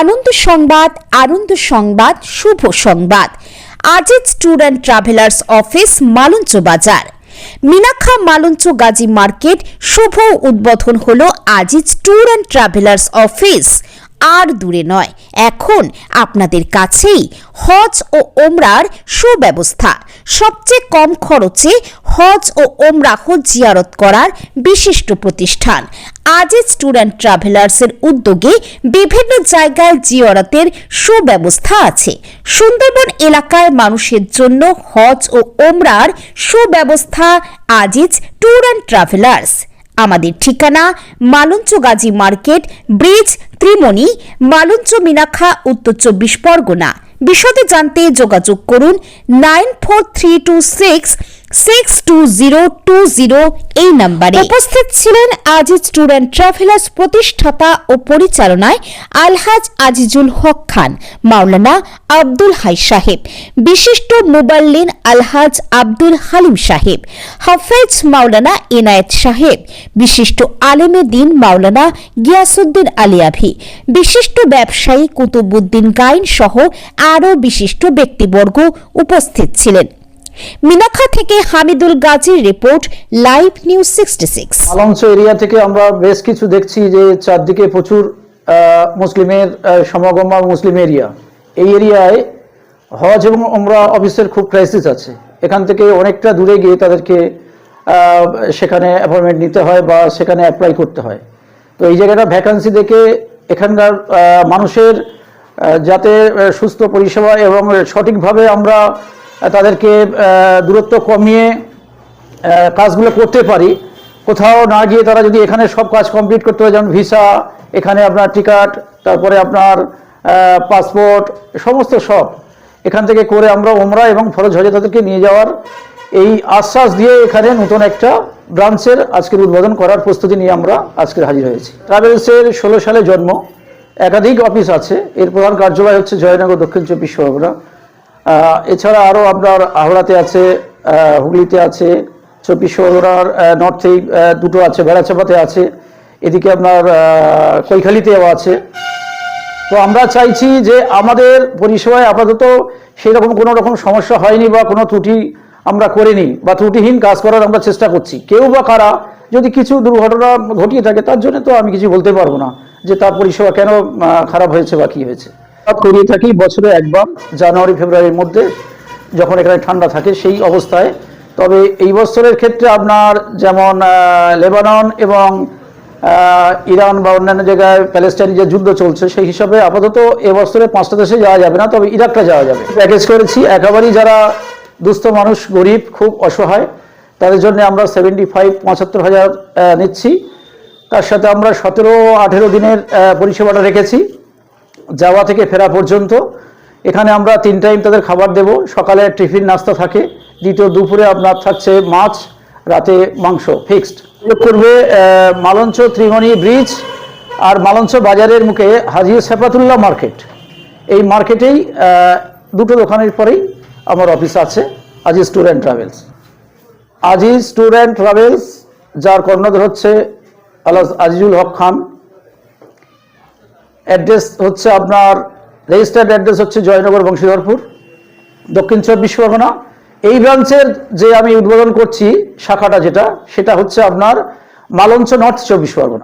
আনন্দ সংবাদ আনন্দ সংবাদ, শুভ সংবাদ। Aziz tour and travellers office, Malancha Bazar. Minakha Malancha Gazi market, শুভ উদ্বোধন হল Aziz tour and travellers office. আর দূরে নয়। এখন আপনাদের কাছেই হজ ও ওমরার সুব্যবস্থা। সবচেয়ে কম খরচে হজ ও ওমরাহ জিয়ারত করার বিশিষ্ট প্রতিষ্ঠান। ট্যুর অ্যান্ড ট্রাভেলার্সের উদ্যোগে বিভিন্ন জায়গায় জিয়ারতের সুব্যবস্থা আছে। সুন্দরবন এলাকায় মানুষের জন্য হজ ও ওমরার সুব্যবস্থা আজিজ ট্যুর অ্যান্ড ট্রাভেলার্স। আমাদের ঠিকানা মালঞ্চ গাজী মার্কেট, ব্রিজ, ত্রিমণি, মালঞ্চ মিনাখা উত্তর চব্বিশ পরগনা। বিশদে জানতে যোগাযোগ করুন nine four three two six six two zero two zero এই নাম্বারে। উপস্থিত ছিলেন আজিজ ট্যুর অ্যান্ড ট্রাভেলার্স প্রতিষ্ঠাতা ও পরিচালনায় আলহাজ আজিজুল হক খান, মাওলানা আব্দুল হাই সাহেব, বিশিষ্ট মুবাল্লিন আলহাজ আব্দুল হালিম সাহেব, হাফেজ মাওলানা এনায়েত সাহেব, বিশিষ্ট আলেমে দিন মাওলানা গিয়াসুদ্দিন আলিয়াভি বিশিষ্ট ব্যবসায়ী কুতুবুদ্দিন গাইন সহ আরও বিশিষ্ট ব্যক্তিবর্গ উপস্থিত ছিলেন। মিনাখা থেকে হামিদুল গাজীর report, live news sixty six. Area থেকে আমরা বেশ কিছু দেখছি যে চারদিকে প্রচুর মুসলিমের সমাগম মুসলিম এরিয়া। এই এরিয়ায় হজ এবং ওমরা অফিসের খুব ক্রাইসিস আছে। এখান থেকে অনেকটা দূরে গিয়ে তাদেরকে সেখানে অ্যাপয়েন্টমেন্ট নিতে হয় বা সেখানে অ্যাপ্লাই করতে হয়। তো এই জায়গাটা ভ্যাকান্সি দেখে এখানকার মানুষের যাতে সুস্থ পরিষেবা এবং সঠিকভাবে আমরা তাদেরকে দূরত্ব কমিয়ে কাজগুলো করতে পারি। কোথাও না গিয়ে তারা যদি এখানে সব কাজ কমপ্লিট করতে হয় যেমন ভিসা এখানে আপনার টিকাট তারপরে আপনার পাসপোর্ট সমস্ত সব। এখান থেকে করে আমরা ওমরা এবং ফরজ হজে তাদেরকে নিয়ে যাওয়ার এই আশ্বাস দিয়ে এখানে নতুন একটা ব্রাঞ্চের আজকের উদ্বোধন করার প্রস্তুতি নিয়ে আমরা আজকের হাজির হয়েছি। ট্রাভেলসের ষোলো সালে জন্ম। একাধিক অফিস আছে। এর প্রধান কার্যালয় হচ্ছে জয়নগর দক্ষিণ চব্বিশ পরগনা। এছাড়া আরও আপনার হাওড়াতে আছে হুগলিতে আছে, চব্বিশ পরগনার নর্থেই দুটো আছে বেড়াচাপাতে আছে, এদিকে আপনার কৈখালিতেও আছে। তো আমরা চাইছি যে আমাদের পরিষেবায় আপাতত সেই রকম কোনো রকম সমস্যা হয়নি বা কোনো ত্রুটি আমরা করিনি বা ত্রুটিহীন কাজ করার আমরা চেষ্টা করছি। কেউ বা কারা যদি কিছু দুর্ঘটনা ঘটিয়ে থাকে, তার জন্য তো আমি কিছু বলতে পারব না যে তার পরিষেবা কেন খারাপ হয়েছে বা কী হয়েছে। করিয়ে থাকি, বছরে একবার, জানুয়ারি, ফেব্রুয়ারির মধ্যে, যখন এখানে ঠান্ডা থাকে, সেই অবস্থায়। তবে এই বছরের ক্ষেত্রে আপনার যেমন লেবানন এবং ইরান বা অন্যান্য জায়গায় প্যালেস্টাইনে যে যুদ্ধ চলছে, সেই হিসাবে আপাতত এ এবছরে পাঁচটা দেশে যাওয়া যাবে না, তবে ইরাকটা যাওয়া যাবে। প্যাকেজ করেছি, একেবারেই যারা দুস্থ মানুষ, গরিব, খুব অসহায়, তাদের জন্য আমরা সেভেন্টি ফাইভ, পঁচাত্তর হাজার নিচ্ছি। তার সাথে আমরা সতেরো, আঠেরো দিনের পরিষেবাটা রেখেছি। যাওয়া থেকে ফেরা পর্যন্ত। এখানে আমরা তিন টাইম তাদের খাবার দেব। সকালে টিফিন নাস্তা থাকে। দ্বিতীয় দুপুরে আপনার থাকছে মাছ, রাতে মাংস ফিক্সড করবে মালঞ্চ ত্রিমণি ব্রিজ আর মালঞ্চ বাজারের মুখে হাজি সেপাতুল্লাহ মার্কেট এই মার্কেটেই দুটো দোকানের পরেই আমার অফিস আছে, Aziz tour and travels Aziz tour and travels যার কর্ণধার হচ্ছে আলাস আজিজুল হক খান। অ্যাড্রেস হচ্ছে আপনার রেজিস্টার্ড অ্যাড্রেস হচ্ছে জয়নগর বংশীধরপুর, দক্ষিণ চব্বিশ পরগনা। এই ব্রাঞ্চের যে আমি উদ্বোধন করছি, শাখাটা যেটা, সেটা হচ্ছে আপনার মালঞ্চ নর্থ চব্বিশ পরগনা।